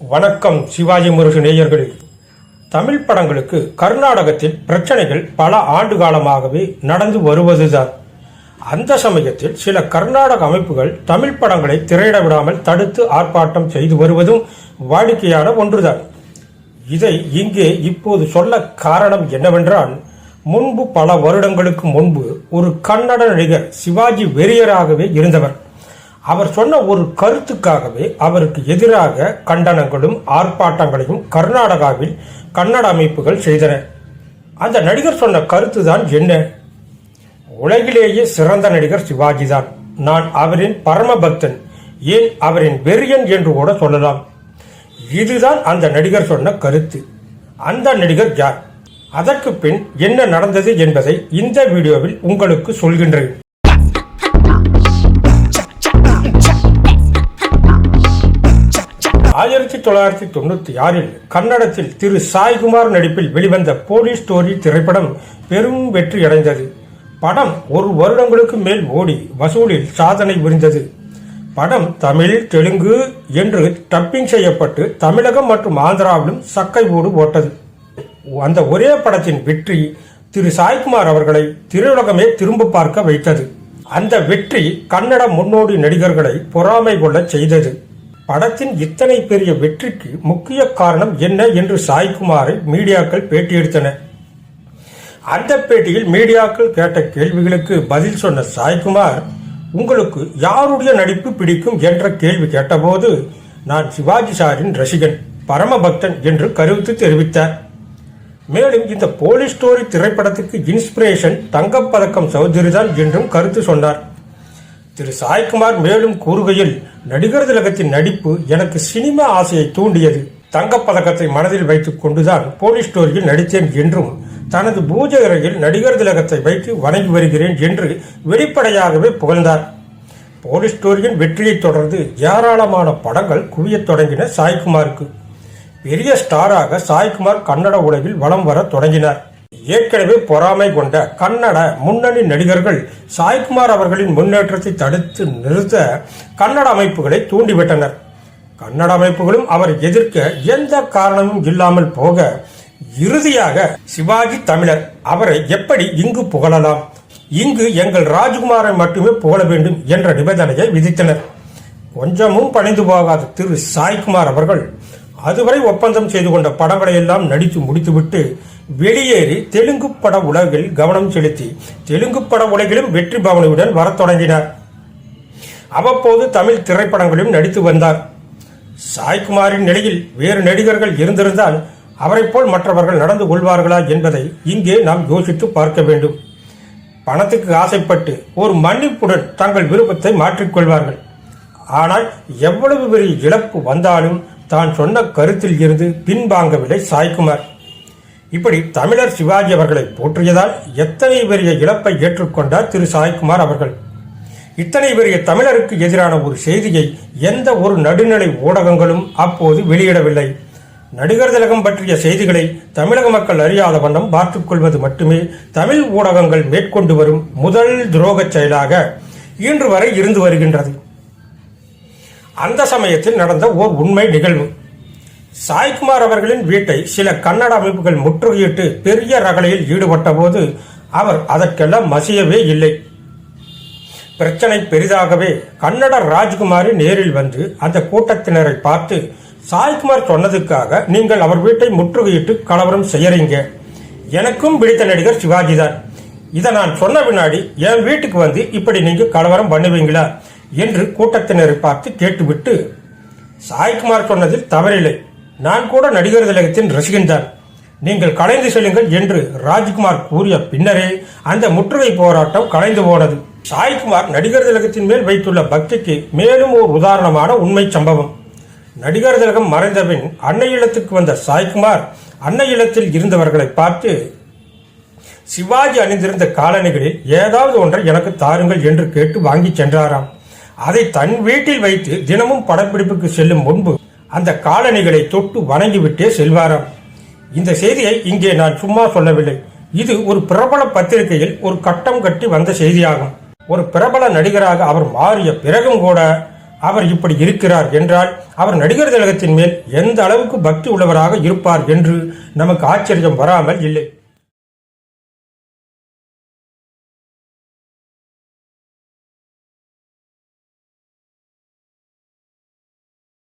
வணக்கம் சிவாஜி முருகன் நேயர்களே. தமிழ் படங்களுக்கு கர்நாடகத்தில் பிரச்சனைகள் பல ஆண்டு காலமாகவே நடந்து வருவதுதான். அந்த சமயத்தில் சில கர்நாடக அமைப்புகள் தமிழ் படங்களை திரையிட விடாமல் தடுத்து ஆர்ப்பாட்டம் செய்து வருவதும் வாடிக்கையான ஒன்றுதான். இதை இங்கே இப்போது சொல்ல காரணம் என்னவென்றால் முன்பு பல வருடங்களுக்கு முன்பு ஒரு கன்னட நடிகர் சிவாஜி வெறியராகவே இருந்தவர். அவர் சொன்ன ஒரு கருத்துக்காகவே அவருக்கு எதிராக கண்டனங்களும் ஆர்ப்பாட்டங்களையும் கர்நாடகாவில் கன்னட அமைப்புகள் செய்தன. அந்த நடிகர் சொன்ன கருத்து தான் என்ன? உலகிலேயே சிறந்த நடிகர் சிவாஜி தான் நான் அவரின் பரமபக்தன் ஏன் அவரின் வெறியன் என்று கூட சொல்லலாம். இதுதான் அந்த நடிகர் சொன்ன கருத்து. அந்த நடிகர் யார்? அதற்கு பின் என்ன நடந்தது என்பதை இந்த வீடியோவில் உங்களுக்கு சொல்கின்றேன். ஆயிரத்தி தொள்ளாயிரத்தி தொண்ணூத்தி ஆறில் கன்னடத்தில் திரு சாய்குமார் நடிப்பில் வெளிவந்த போலீஸ் ஸ்டோரி திரைப்படம் பெரும் வெற்றி அடைந்தது. படம் ஒரு வருடங்களுக்கு மேல் ஓடி வசூலில் சாதனை புரிந்தது. படம் தமிழ் தெலுங்கு என்று டப்பிங் செய்யப்பட்டு தமிழகம் மற்றும் ஆந்திராவிலும் சக்கை ஓடு ஓட்டது. அந்த ஒரே படத்தின் வெற்றி திரு சாய்குமார் அவர்களை திரையுலகமே திரும்ப பார்க்க வைத்தது. அந்த வெற்றி கன்னட முன்னோடி நடிகர்களை பொறாமை கொள்ளச் செய்தது. படத்தின் இத்தனை பெரிய வெற்றிக்கு முக்கிய காரணம் என்ன என்று சாய்குமாரை மீடியாக்கள் பேட்டியெடுத்தன. அந்த பேட்டியில் மீடியாக்கள் கேட்ட கேள்விகளுக்கு பதில் சொன்ன சாய்குமார் உங்களுக்கு யாருடைய நடிப்பு பிடிக்கும்? என்ற கேள்வி கேட்டபோது நான் சிவாஜி சாரின் ரசிகன் பரமபக்தன் என்று கருத்து தெரிவித்தார். மேலும் இந்த போலீஸ் ஸ்டோரி திரைப்படத்துக்கு இன்ஸ்பிரேஷன் தங்கப்பதக்கம் சௌதரிதான் என்றும் கருத்து சொன்னார். திரு சாய்குமார் மேலும் கூறுகையில் நடிகர் திலகத்தின் நடிப்பு எனக்கு சினிமா ஆசையை தூண்டியது. தங்கப்பதக்கத்தை மனதில் வைத்துக் கொண்டுதான் போலீஸ் ஸ்டோரியில் நடித்தேன் என்றும் தனது பூஜை அறையில் நடிகர் திலகத்தை வைத்து வணங்கி வருகிறேன் என்று வெளிப்படையாகவே புகழ்ந்தார். போலீஸ் ஸ்டோரியின் வெற்றியைத் தொடர்ந்து ஏராளமான படங்கள் குவியத் தொடங்கின சாய்குமாருக்கு. பெரிய ஸ்டாராக சாய்குமார் கன்னட உலகில் வலம் வர தொடங்கினார். ஏற்கனவே பொறாமை கொண்ட கன்னட முன்னணி நடிகர்கள் சாய்குமார் அவர்களின் முன்னேற்றத்தை தடுத்து நிறுத்த கன்னட அமைப்புகளை தூண்டிவிட்டனர். கன்னட அமைப்புகளும் அவரை எதிர்க்க எந்த காரணமும் இல்லாமல் போக இறுதியாக சிவாஜி தமிழர் அவரை எப்படி இங்கு புகழலாம்? இங்கு எங்கள் ராஜ்குமாரை மட்டுமே புகழ வேண்டும் என்ற நிபந்தனையை விதித்தனர். கொஞ்சமும் பணிந்து போகாத திரு சாய்குமார் அவர்கள் அதுவரை ஒப்பந்தம் செய்து கொண்ட படங்களை எல்லாம் நடித்து முடித்துவிட்டு வெளியேறி தெலுங்கு பட உலகில் கவனம் செலுத்தி தெலுங்கு பட உலகிலும் வெற்றி பவனியுடன் வரத் தொடங்கினார். அவ்வப்போது தமிழ் திரைப்படங்களிலும் நடித்து வந்தார். சாய்குமாரின் நிலையில் வேறு நடிகர்கள் இருந்திருந்தால் அவரைப் போல் மற்றவர்கள் நடந்து கொள்வார்களா என்பதை இங்கே நாம் யோசித்து பார்க்க வேண்டும். பணத்துக்கு ஆசைப்பட்டு ஒரு மன்னிப்புடன் தங்கள் விருப்பத்தை மாற்றிக்கொள்வார்கள். ஆனால் எவ்வளவு பெரிய இழப்பு வந்தாலும் தான் சொன்ன கருத்தில் இருந்து பின்வாங்கவில்லை சாய்குமார். இப்படி தமிழர் சிவாஜி அவர்களை போற்றியதால் எத்தனை பெரிய இழப்பை ஏற்றுக்கொண்டார் திரு சாய்குமார் அவர்கள். இத்தனை பெரிய தமிழருக்கு எதிரான ஒரு செய்தியை எந்த ஒரு நடுநிலை ஊடகங்களும் அப்போது வெளியிடவில்லை. நடிகர் திலகம் பற்றிய செய்திகளை தமிழக மக்கள் அறியாத வண்ணம் பார்த்துக் கொள்வது மட்டுமே தமிழ் ஊடகங்கள் மேற்கொண்டு வரும் முதல் துரோகச் செயலாக இன்று வரை இருந்து வருகின்றது. அந்த சமயத்தில் நடந்த ஓர் உண்மை நிகழ்வு. சாய்குமார் அவர்களின் வீட்டை சில கன்னட அமைப்புகள் முற்றுகையிட்டு பெரிய ரகளையில் ஈடுபட்ட போது அவர் அதற்கெல்லாம் மசியவே இல்லை. பிரச்சனை பெரிதாகவே கன்னட ராஜ்குமாரி நேரில் வந்து அந்த கூட்டத்தினரை பார்த்து சாய்குமார் சொன்னதுக்காக நீங்கள் அவர் வீட்டை முற்றுகையிட்டு கலவரம் செய்யறீங்க. எனக்கும் பிடித்த நடிகர் சிவாஜி தான். இதை நான் சொன்ன பின்னாடி என் வீட்டுக்கு வந்து இப்படி நீங்க கலவரம் பண்ணுவீங்களா? என்று கூட்டத்தினரை பார்த்து கேட்டுவிட்டு சாய்குமார் சொன்னதில் தவறில்லை. நான் கூட நடிகர் திலகத்தின் ரசிகன்தான் நீங்கள் கலைந்து செல்லுங்கள் என்று ராஜ்குமார் கூறிய பின்னரே அந்த முற்றுகை போராட்டம் கலைந்து போனது. சாய்குமார் நடிகர் திலகத்தின் மேல் வைத்துள்ள பக்திக்கு மேலும் ஒரு உதாரணமான உண்மை சம்பவம். நடிகர் திலகம் மறைந்தபின் அன்னை இல்லத்துக்கு வந்த சாய்குமார் அன்னை இல்லத்தில் இருந்தவர்களை பார்த்து சிவாஜி அணிந்திருந்த காலணிகளில் ஏதாவது ஒன்றை எனக்கு தாருங்கள் என்று கேட்டு வாங்கி சென்றாராம். அதை தன் வீட்டில் வைத்து தினமும் படப்பிடிப்புக்கு செல்லும் முன்பு அந்த காலணிகளை தொட்டு வணங்கிவிட்டே செல்வாராம். இந்த செய்தியை இங்கே நான் சும்மா சொல்லவில்லை. இது ஒரு பிரபல பத்திரிகையில் ஒரு கட்டம் கட்டி வந்த செய்தியாகும். ஒரு பிரபல நடிகராக அவர் மாறிய பிறகும் கூட அவர் இப்படி இருக்கிறார் என்றால் அவர் நடிகர் திலகத்தின் மேல் எந்த அளவுக்கு பக்தி உள்ளவராக இருப்பார் என்று நமக்கு ஆச்சரியம் வராமல் இல்லை.